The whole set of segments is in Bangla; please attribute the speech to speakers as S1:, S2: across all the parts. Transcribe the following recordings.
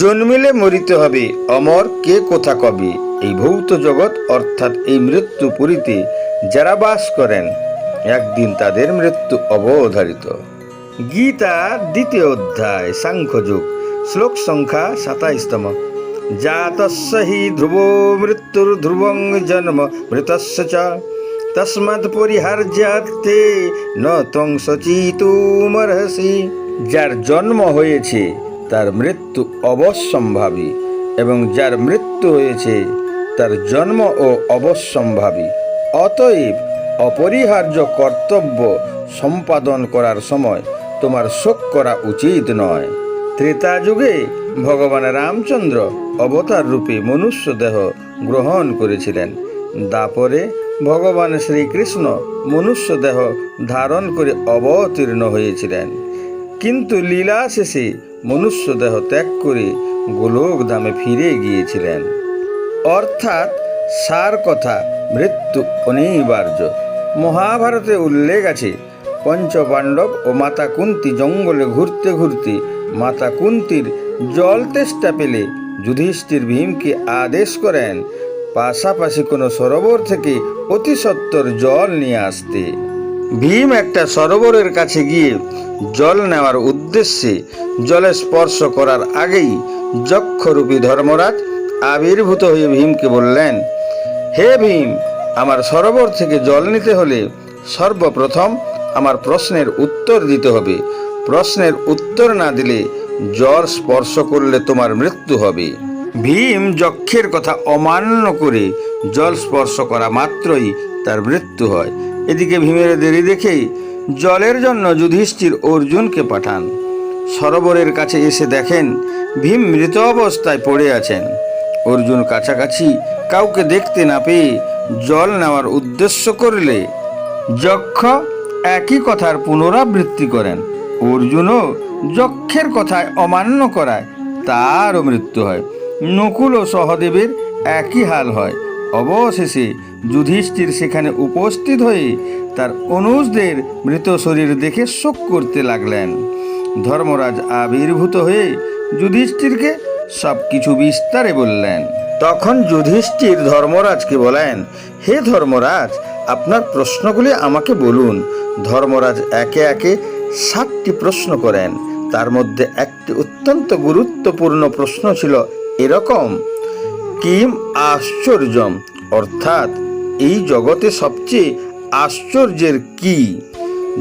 S1: জন্মিলে মরিতে হবে। অমর কে কোথা কবে? এই ভৌত জগৎ, অর্থাৎ এই মৃত্যু পুরীতে যারা বাস করেন, একদিন তাদের মৃত্যু অবধারিত। গীতা, দ্বিতীয় অধ্যায়, সাংখ্যযুগ, শ্লোক সংখ্যা সাতাইশতম। জাতস্য হি ধ্রুব মৃত্যুর ধ্রুবং জন্ম, মৃতস্য চ। তস্মাৎ পরিহার্যার্থে ন ত্বং সচিতুমর্হসি যার জন্ম হয়েছে তার মৃত্যু অবশ্যম্ভাবী এবং যার মৃত্যু হয়েছে, তার জন্ম ও অবশ্যম্ভাবী। অতএব অপরিহার্য কর্তব্য সম্পাদন করার সময় তোমার শোক করা উচিত নয়। ত্রেতা যুগে ভগবান রামচন্দ্র অবতার রূপে মনুষ্য দেহ গ্রহণ করেছিলেন। দাপরে ভগবান শ্রীকৃষ্ণ মনুষ্য দেহ ধারণ করে অবতীর্ণ হয়েছিলেন। কিন্তু লীলা শেষে মনুষ্য দেহ ত্যাগ করে গোলক ধামে ফিরে গিয়েছিলেন। অর্থাৎ সার কথা মৃত্যু অনিবার্য। মহাভারতে উল্লেখ আছে, পঞ্চপাণ্ডব ও মাতা কুন্তি জঙ্গলে ঘুরতে ঘুরতে মাতা কুন্তির জল তেষ্টা পেলে যুধিষ্ঠির ভীমকে আদেশ করেন, পাশাপাশি কোনো সরোবর থেকে অতি সত্বর জল নিয়ে আসতে। ভীম একটা সরোবরের কাছে গিয়ে জল নেওয়ার উদ্দেশ্যে জলে স্পর্শ করার আগেই যক্ষরূপী ধর্মরাজ আবির্ভূত হয়ে ভীমকে বললেন, হে ভীম, আমার সরোবর থেকে জল নিতে হলে সর্বপ্রথম আমার প্রশ্নের উত্তর দিতে হবে। প্রশ্নের উত্তর না দিলে জল স্পর্শ করলে তোমার মৃত্যু হবে ভীম যক্ষের কথা অমান্য করে জল স্পর্শ করা মাত্রই তার মৃত্যু হয়। এদিকে ভীমের দেরি দেখেই জলের জন্য যুধিষ্ঠির অর্জুনকে পাঠান। সরোবরের কাছে এসে দেখেন ভীম মৃত অবস্থায় পড়ে আছেন। অর্জুন কাছাকাছি কাউকে দেখতে না পেয়ে জল নেওয়ার উদ্দেশ্য করলে যক্ষ একই কথার পুনরাবৃত্তি করেন। অর্জুনও যক্ষের কথায় অমান্য করায় তারও মৃত্যু হয়। নকুল ও সহদেবের একই হাল হয়। অবশেষে যুধিষ্ঠির সেখানে উপস্থিত হয়ে তার অনুজদের মৃত শরীর দেখে শোক করতে লাগলেন। ধর্মরাজ আবির্ভূত হয়ে যুধিষ্ঠিরকে সব কিছু বিস্তারে বললেন। তখন যুধিষ্ঠির ধর্মরাজকে বলেন, হে ধর্মরাজ, আপনার প্রশ্নগুলি আমাকে বলুন। ধর্মরাজ একে একে সাতটি প্রশ্ন করেন। তার মধ্যে একটি অত্যন্ত গুরুত্বপূর্ণ প্রশ্ন ছিল, এরকম কিম আশ্চর্যম? অর্থাৎ এই জগতে সবচেয়ে আশ্চর্যের কি?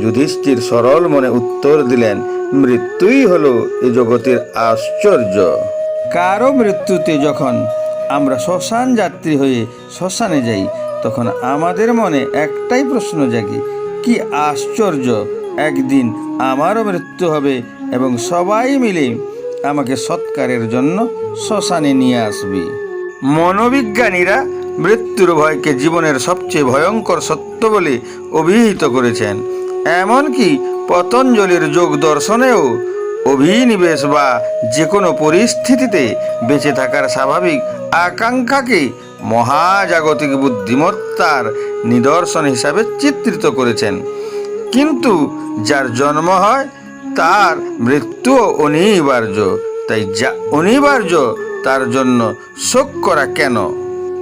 S1: যুধিষ্ঠির সরল মনে উত্তর দিলেন, মৃত্যুই হলো এ জগতের আশ্চর্য। কারও মৃত্যুতে যখন আমরা শ্মশান যাত্রী হয়ে শ্মশানে যাই, তখন আমাদের মনে একটাই প্রশ্ন জাগে, কি আশ্চর্য, একদিন আমারও মৃত্যু হবে এবং সবাই মিলে আমাকে সৎকারের জন্য শ্মশানে নিয়ে আসবে। মনোবিজ্ঞানীরা মৃত্যুর ভয়কে জীবনের সবচেয়ে ভয়ঙ্কর সত্য বলে অভিহিত করেছেন। এমনকি পতঞ্জলির যোগ দর্শনেও অভিনিবেশ বা যে কোনো পরিস্থিতিতে বেঁচে থাকার স্বাভাবিক আকাঙ্ক্ষাকে মহাজাগতিক বুদ্ধিমত্তার নিদর্শন হিসাবে চিত্রিত করেছেন। কিন্তু যার জন্ম হয়, তার মৃত্যুও অনিবার্য। তাই যা অনিবার্য তার জন্য শোক করা কেন?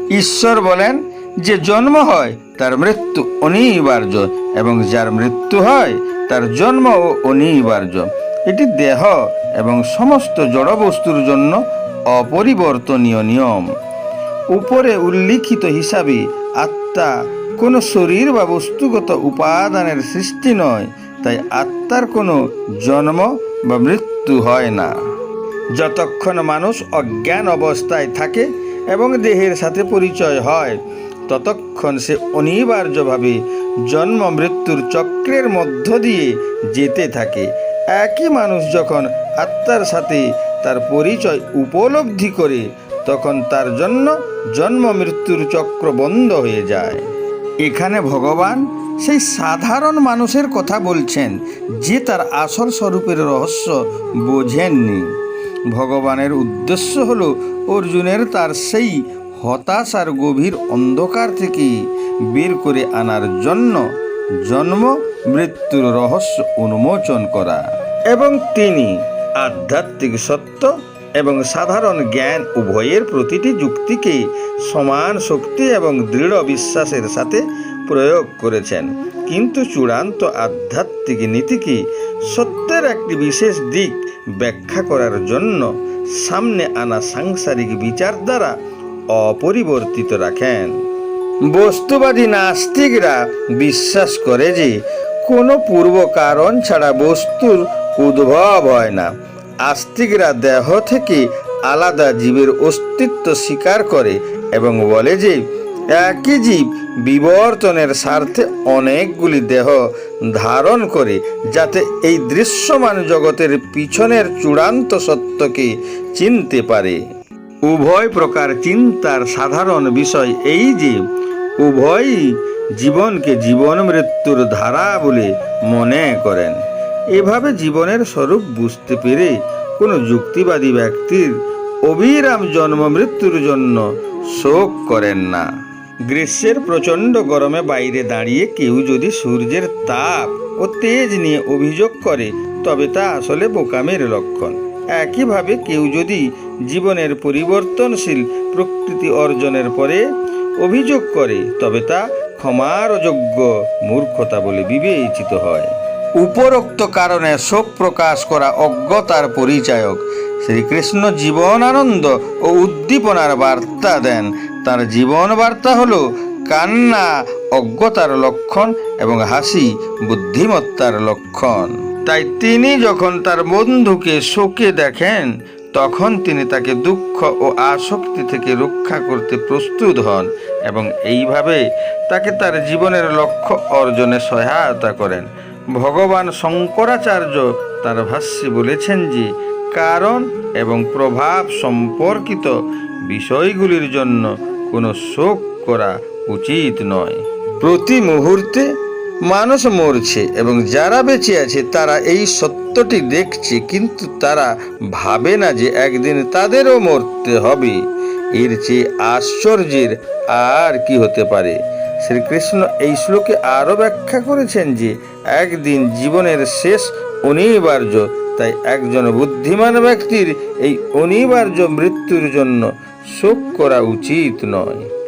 S1: ঈশ্বর বলেন যে জন্ম হয়, তার মৃত্যু অনিবার্য এবং যার মৃত্যু হয়, তার জন্মও অনিবার্য। এটি দেহ এবং সমস্ত জড়বস্তুর জন্য অপরিবর্তনীয় নিয়ম। উপরে উল্লিখিত হিসাবে আত্মা কোনো শরীর বা বস্তুগত উপাদানের সৃষ্টি নয়, তাই আত্মার কোনো জন্ম বা মৃত্যু হয় না। যতক্ষণ মানুষ অজ্ঞান অবস্থায় থাকে এবং দেহের সাথে পরিচয় হয়, ততক্ষণ সে অনিবার্যভাবে জন্ম মৃত্যুর চক্রের মধ্য দিয়ে যেতে থাকে। একই মানুষ যখন আত্মার সাথে তার পরিচয় উপলব্ধি করে, তখন তার জন্য জন্ম মৃত্যুর চক্র বন্ধ হয়ে যায়। এখানে ভগবান সেই সাধারণ মানুষের কথা বলছেন, যে তার আসল স্বরূপের রহস্য বোঝেননি। ভগবানের উদ্দেশ্য হলো অর্জুনের তার সেই হতাশার গভীর অন্ধকার থেকে বের করে আনার জন্য জন্ম, মৃত্যুর রহস্য উন্মোচন করা। এবং তিনি আধ্যাত্মিক সত্য এবং সাধারণ জ্ঞান উভয়ের প্রতিটি যুক্তিকে সমান শক্তি এবং দৃঢ় বিশ্বাসের সাথে প্রয়োগ করেছেন। কিন্তু চূড়ান্ত আধ্যাত্মিক নীতিকে সত্যের একটি বিশেষ দিক ব্যাখ্যা করার জন্য সামনে আনা সাংসারিক বিচার দ্বারা অপরিবর্তিত রাখেন। বস্তুবাদী নাস্তিকরা বিশ্বাস করে যে কোনো পূর্ব কারণ ছাড়া বস্তুর উদ্ভব হয় না। আস্তিকরা দেহ থেকে আলাদা জীবের অস্তিত্ব স্বীকার করে এবং বলে যে একই জীব বিবর্তনের স্বার্থে অনেকগুলি দেহ ধারণ করে, যাতে এই দৃশ্যমান জগতের পিছনের চূড়ান্ত সত্যকে চিনতে পারে। উভয় প্রকার চিন্তার সাধারণ বিষয় এই যে, উভয়ই জীবনকে জীবন মৃত্যুর ধারা বলে মনে করেন। এভাবে জীবনের স্বরূপ বুঝতে পেরে কোনো যুক্তিবাদী ব্যক্তির অবিরাম জন্ম মৃত্যুর জন্য শোক করেন না। গ্রীষ্মের প্রচণ্ড গরমে বাইরে দাঁড়িয়ে কেউ যদি সূর্যের তাপ ও তেজ নিয়ে অভিযোগ করে, তবে তা আসলে বোকামের লক্ষণ। একইভাবে কেউ যদি জীবনের পরিবর্তনশীল প্রকৃতি অর্জনের পরে অভিযোগ করে, তবে তা ক্ষমার অযোগ্য মূর্খতা বলে বিবেচিত হয়। উপরোক্ত কারণে শোক প্রকাশ করা অজ্ঞতার পরিচায়ক শ্রীকৃষ্ণ জীবনানন্দ ও উদ্দীপনার বার্তা দেন তার জীবন বার্তা হলো কান্না, অজ্ঞতার লক্ষণ এবং হাসি, বুদ্ধিমত্তার লক্ষণ। তাই তিনি যখন তার বন্ধুকে শোকে দেখেন, তখন তিনি তাকে দুঃখ ও আসক্তি থেকে রক্ষা করতে প্রস্তুত হন এবং এইভাবে তাকে তার জীবনের লক্ষ্য অর্জনে সহায়তা করেন। ভগবান শঙ্করাচার্য তার ভাষ্যে বলেছেন যে, কারণ এবং প্রভাব সম্পর্কিত বিষয়গুলির জন্য কোনো শোক করা উচিত নয়। প্রতি মুহূর্তে মানুষ মরছে এবং যারা বেঁচে আছে, তারা এই সত্যটি দেখছে, কিন্তু তারা ভাবে না যে একদিন তাদেরও মরতে হবে। এর চেয়ে আশ্চর্যের আর কি হতে পারে? শ্রীকৃষ্ণ এই শ্লোকে আরও ব্যাখ্যা করেছেন যে, একদিন জীবনের শেষ অনিবার্য, তাই একজন বুদ্ধিমান ব্যক্তির এই অনিবার্য মৃত্যুর জন্য শোক করা উচিত নয়।